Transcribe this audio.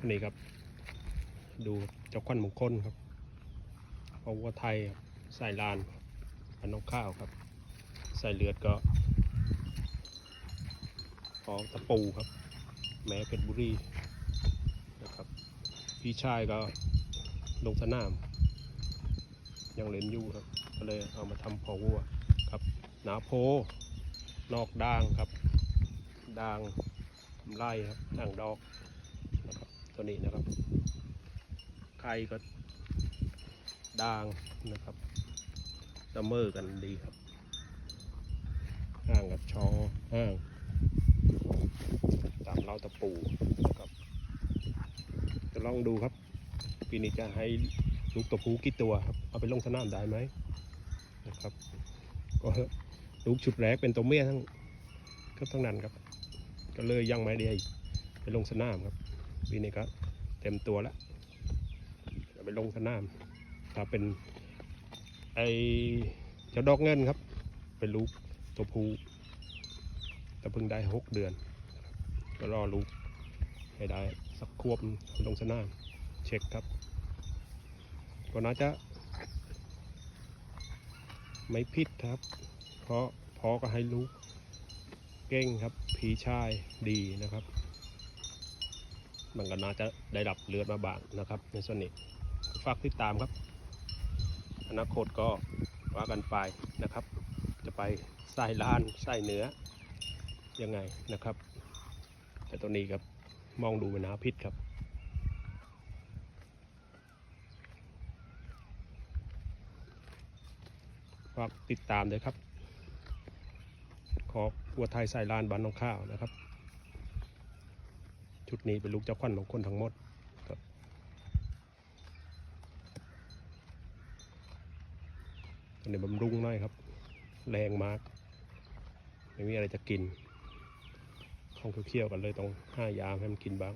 อันนี้ครับ ดูเจ้าควันมงคลครับเพราะวัวไทยครับใส่ลานพันนกข้าวครับใส่เลือดก็ของตะปูครับ แม้เพชรบุรีนะครับ พี่ชายก็ลงสนาม ยังเล่นอยู่ครับ ก็เลยเอามาทำพอวัวครับ หนาโพ นอกด่างครับด่างทำไรครับด่างดอก ตัวนี้นะครับไข่ก็ด่างนะครับเมอกันดีครับห่างกับชอห่างตามเราตะปูนะครับ จะลองดูครับปีนี้จะให้ลูกตัวผู้กี่ตัวครับเอาไปลงสนามได้ไหมนะครับ ก็ลูกชุดแรกเป็นตัวเมียทั้งก็ทั้งนั้นครับ ก็เลยยังไม่ได้ไปลงสนามครับ ปีนี้ก็เต็มตัวแล้วจะไปลงสนามถ้าเป็นไอเจ้าดอกเงินครับ เป็นลูกตัวผู้แต่เพิ่งได้หกเดือน ก็รอลูกให้ได้สักควบลงสนามเช็คครับก็น่าจะไม่ผิดครับ เพราะพอก็ให้ลูกเก่งครับผีชายดีนะครับ มันก็น่าจะได้รับเลือดมาบ้างนะครับ ในส่วนนี้ฝากติดตามครับ อนาคตก็ว่ากันไปนะครับ จะไปใส่ล้านใส่เนื้อยังไงนะครับ แต่ตัวนี้ครับมองดูเป็นนาพิษครับฝากติดตามด้วยครับ ขอวัวไทยใส่ลานบ้านน้องข้าวนะครับ ชุดนี้เป็นลูกเจ้าขวัญของคนทั้งหมดครับอันนี้บำรุงหน่อยครับ แรงมากไม่มีอะไรจะกินของเคี้ยวๆกันเลยต้องห้ายามให้มันกินบ้าง